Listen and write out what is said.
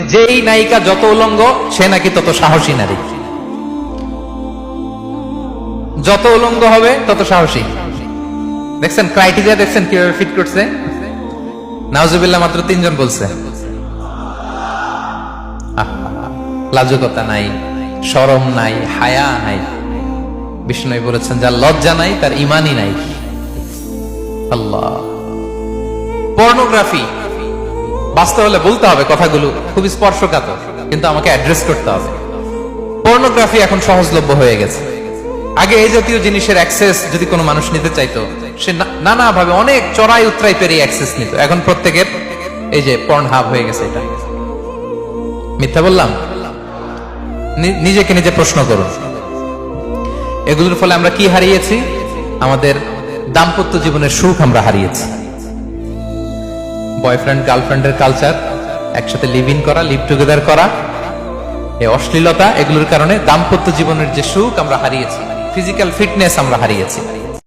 যেই নায়িকা যত উলঙ্গ, সে নাকি তত সাহসী নারী। যত উলঙ্গ হবে, তত সাহসী। দেখছেন ক্রাইটেরিয়া দেখছেন কীভাবে ফিট করছে? নাওজুবিল্লাহ মাত্র তিনজন বলছে। লাজুকতা নাই শরম নাই, হায়া নাই। বিষ্ণু বলেছেন, যার লজ্জা নাই, তার ইমানই নাই। আল্লাহ। পর্নোগ্রাফি বাঁচতে হলে বলতে হবে কথাগুলো, খুব স্পর্শকাতর, কিন্তু আমাকে অ্যাড্রেস করতে হবে। পর্নোগ্রাফি এখন সহজলভ্য হয়ে গেছে। আগে এই জাতীয় জিনিসের অ্যাক্সেস যদি কোনো মানুষ নিতে চাইতো, সে নানাভাবে অনেক চড়াই উত্তরাই পেরিয়ে অ্যাক্সেস নিত। এখন প্রত্যেকের এই যে পর্ন হাব হয়ে গেছে এটা। মিথ্যা বললাম? নিজেকে নিজে প্রশ্ন করুন। এগুলোর ফলে আমরা কি হারিয়েছি? আমাদের দাম্পত্য জীবনের সুখ আমরা হারিয়েছি। বয়ফ্রেন্ড গার্লফ্রেন্ডের কালচার একসাথে লিভ ইন করা লিভ টুগেদার করা। এই অশ্লীলতা, এগুলোর কারণে দাম্পত্য জীবনের যে সুখ আমরা হারিয়েছি ফিজিক্যাল ফিটনেস আমরা হারিয়েছি।